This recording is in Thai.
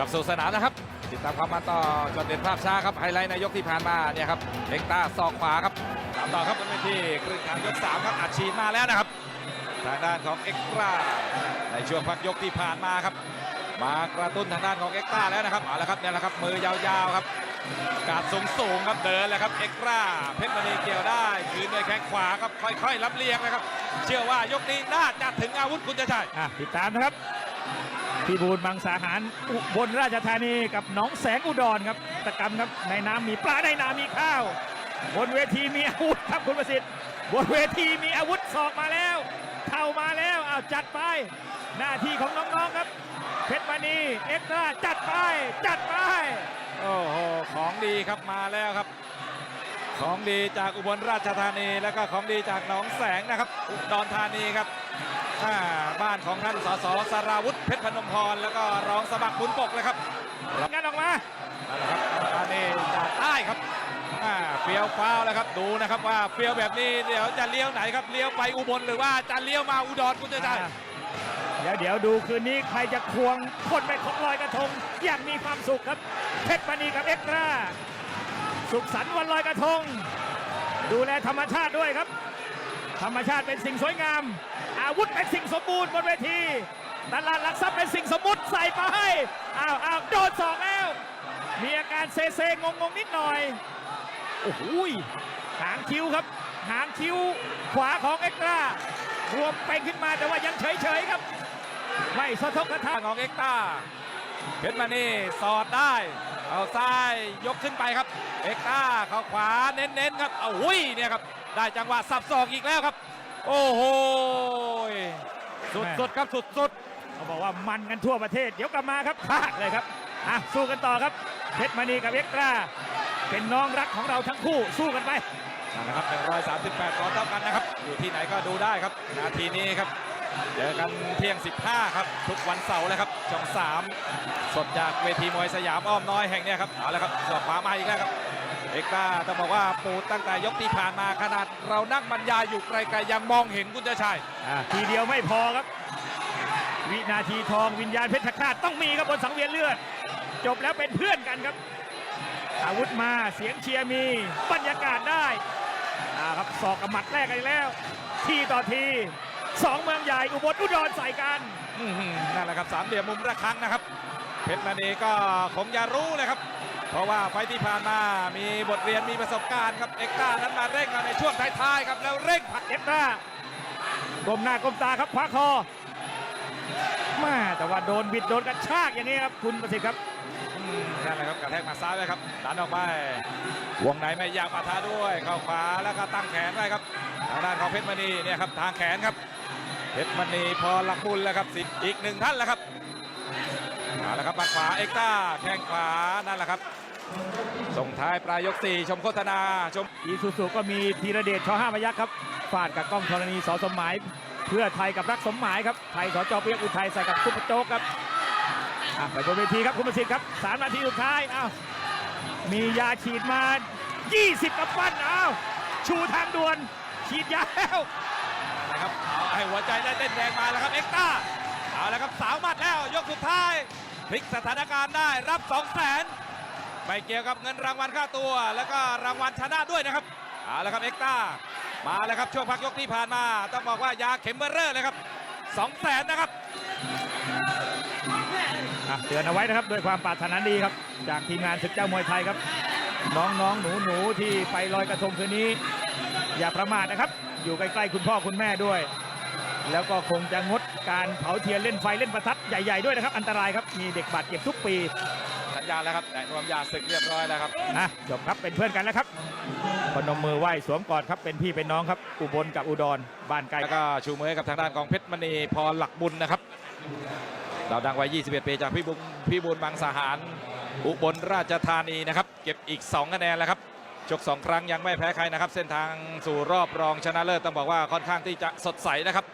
กับสู่สนามนะครับ ติดตามความมันต่อจนเด่นภาพช้าครับไฮไลท์ในยกที่ผ่านมาเนี่ยครับเอ็กต้าศอกขวาครับตามต่อครับบนเวทีครึ่งทางยกสามครับอัดฉีดมาแล้วนะครับทางด้านของเอ็กตร้าในช่วงพักยกที่ผ่านมาครับ มากระตุ้นทางด้านของเอ็กตร้าแล้วนะครับเอาละครับเนี่ยแหละครับมือยาวๆครับการสูงสูงๆครับเดินเลยครับเอ็กตร้าเพชรมณีเกี่ยวได้คืนด้วยแข้งขวาครับค่อยๆรับเลียงนะครับ เชื่อว่ายกนี้น่าจะถึงอาวุธคุณจะใช่อะติดตามนะครับ พี่บูลมังสาหารอุบลราชธานีกับหนองแสงอุดรครับตะกรรมครับในน้ำมีปลาในน้ำมีข้าว บนเวทีมีอาวุธครับคุณประสิทธิ์ บนเวทีมีอาวุธศอกมาแล้ว เข่ามาแล้วอ้าวจัดไป หน้าที่ของน้องๆครับ เพชรมณีเอ็กซ์ตราจัดไป จัดไป โอ้โหของดีครับมาแล้วครับ ของดีจากอุบลราชธานี แล้วก็ของดีจากหนองแสงนะครับอุดรธานีครับ อ่าบ้านของท่านสสสราวุธเพชรพนมพรแล้วก็รองสมัครบุญปกเลยครับงานออกมานั่นแหละครับอุดรธานีจากใต้ครับอ่าเฟียวฟ้าวแล้วครับดูนะครับว่าเฟียวแบบนี้เดี๋ยวจะเลี้ยวไหนครับเลี้ยวไปอุบลหรือว่าจะเลี้ยวมาอุดรคุณจะได้เดี๋ยวเดี๋ยวดูคืนนี้ใครจะควงคนไปของลอยกระทงอย่างมีความสุขครับเพชรมณีกับเอ็กซ์ตร้าสุขสันต์วันลอยกระทง ดูแลธรรมชาติด้วยครับ ธรรมชาติเป็นสิ่งสวยงาม อาวุธเป็นสิ่งสมบูรณ์บนเวทีตลาดหลักทรัพย์เป็นสิ่งสมมุติใส่ไปอ้าวอ้าวโดนสองแล้ว มีอาการเซเซงงงนิดหน่อย โอ้โหยหางคิ้วครับ หางคิ้วขวาของเอ็กตร้ารวมไปขึ้นมาแต่ว่ายังเฉยๆครับ ไม่สะทกสะท้านของเอ็กต้าเพชรมานี่สอดได้ เอาซ้ายยกขึ้นไปครับ เอ็กต้าเขาขวาเน้นๆครับ เอาหุยเนี่ยครับ ได้จังหวะสับศอกอีกแล้วครับ โอ้โหสุดๆครับสุดเขาบอกว่ามันกันทั่วประเทศ เดี๋ยวกลับมาครับพลาดเลยครับอะสู้กันต่อครับเพชรมณีกับเอ็กซ์ตร้าเป็นน้องรักของเราทั้งคู่สู้กันไปๆนั่นนะครับ138ปอนด์เท่ากันนะครับ อยู่ที่ไหนก็ดูได้ครับ นาทีนี้ครับ เจอกันเที่ยง 15 ครับ ทุกวันเสาร์เลยครับช่อง 3 สดจากเวทีมวยสยามอ้อมน้อยแห่งเนี้ยครับ เอาละครับสอบขวามาอีกแล้วครับ เอกต้าต้องบอกว่าปูตั้งแต่ยกที่ผ่านมาขนาดเรานั่งบรรยายอยู่ไกลๆยังมองเห็นคุณจะชัยอะทีเดียวไม่พอครับ วินาทีทองวิญญาณเพชรฆาตต้องมีครับบนสังเวียนเลือด จบแล้วเป็นเพื่อนกันครับ อาวุธมาเสียงเชียร์มีบรรยากาศได้อ่าครับศอกกับหมัดแรกกันแล้ว ทีต่อทีสองเมืองใหญ่อุบลอุดรใส่กัน อื้อหือนั่นแหละครับสามเหลี่ยมมุมระฆังนะครับ เพชรมณีก็คงจะรู้เลยครับ เพราะว่าไฟล์ที่ผ่านมามีบทเรียนมีประสบการณ์ครับเอกต้านั้นมาเร่งมาในช่วงท้ายๆครับแล้วเร่งเอฟตาก้มหน้าก้มตาครับคว้าคอแมาแต่ว่าโดนบิดโดนกระชากอย่างนี้ครับคุณประสิทธิ์ครับอืมนั่นแหละครับกระแทกหมาซ้ายไว้ครับดันออกไป วงในไม่อยากปะทะด้วยเข้าขวาแล้วก็ตั้งแขนไว้ครับทางด้านของเพชรมณีเนี่ยครับทางแขนครับเพชรมณีพอหลักบุญแล้วครับสิอีกหนึ่งท่านแล้วครับ เอาละครับมาขวาเอ็กต้าแข้งขวานั่นแหละครับ ส่งท้ายปลายยกสี่ชมโฆษณาชมอีซูซูก็มีธีรเดชชห้าพยักษ์ครับฟาดกับกล้องธรณีสอสมหมาย เพื่อไทยกับรักสมหมายครับไทยสจเปียกอุทัยใส่กับซุปเปอร์โจ๊กครับอะไปบนเวทีครับคุณประสิทธิ์ครับสามนาทีสุดท้ายอ้าวมียาฉีดมา 20กับฟันอ้าวชูทางด่วนฉีดยาแล้วนะครับเอาให้หัวใจได้เต้นแรงมาแล้วครับเอ็กต้าเอาละครับสาวหมัดแล้วยกสุดท้าย พลิกสถานการณ์ได้รับ2 0 0แสนไม่เกี่ยวกับเงินรางวัลค่าตัว แล้วก็รางวัลชนะด้วยนะครับเอาละครับเอ็กต้ามาแล้วครับช่วงพักยกที่ผ่านมา ต้องบอกว่ายาเข็มเบอร์เรอร์เลยครับ2 0 0แสนนะครับอะเตือนเอาไว้นะครับด้วยความปรารถนาดีครับ จากทีมงานศึกเจ้ามวยไทยครับ น้องๆหนูๆที่ไปลอยกระทงคืนนี้ อย่าประมาทนะครับ อยู่ใกล้ๆคุณพ่อคุณแม่ด้วย แล้วก็คงจะงดการเผาเทียนเล่นไฟเล่นประทัดใหญ่ ๆด้วยนะครับ อันตรายครับมีเด็กบาดเจ็บทุกปีสัญญาแล้วครับแต่รวมยาศึกเรียบร้อยแล้วครับอะจบครับเป็นเพื่อนกันแล้วครับพนมมือไหว้สวมกอดครับเป็นพี่เป็นน้องครับ อุบลกับอุดรบ้านไกลแล้วก็ชูมือให้กับทางด้านของเพชรมณีพรหลักบุญนะครับเราวดังวัย 21 ปีจากพี่บุญพี่บุญบางสหาร อุบลราชธานีนะครับ เก็บอีก 2 คะแนนแล้วครับชก 2 ครั้งยังไม่แพ้ใครนะครับ เส้นทางสู่รอบรองชนะเลิศต้องบอกว่าค่อนข้างที่จะสดใสนะครับ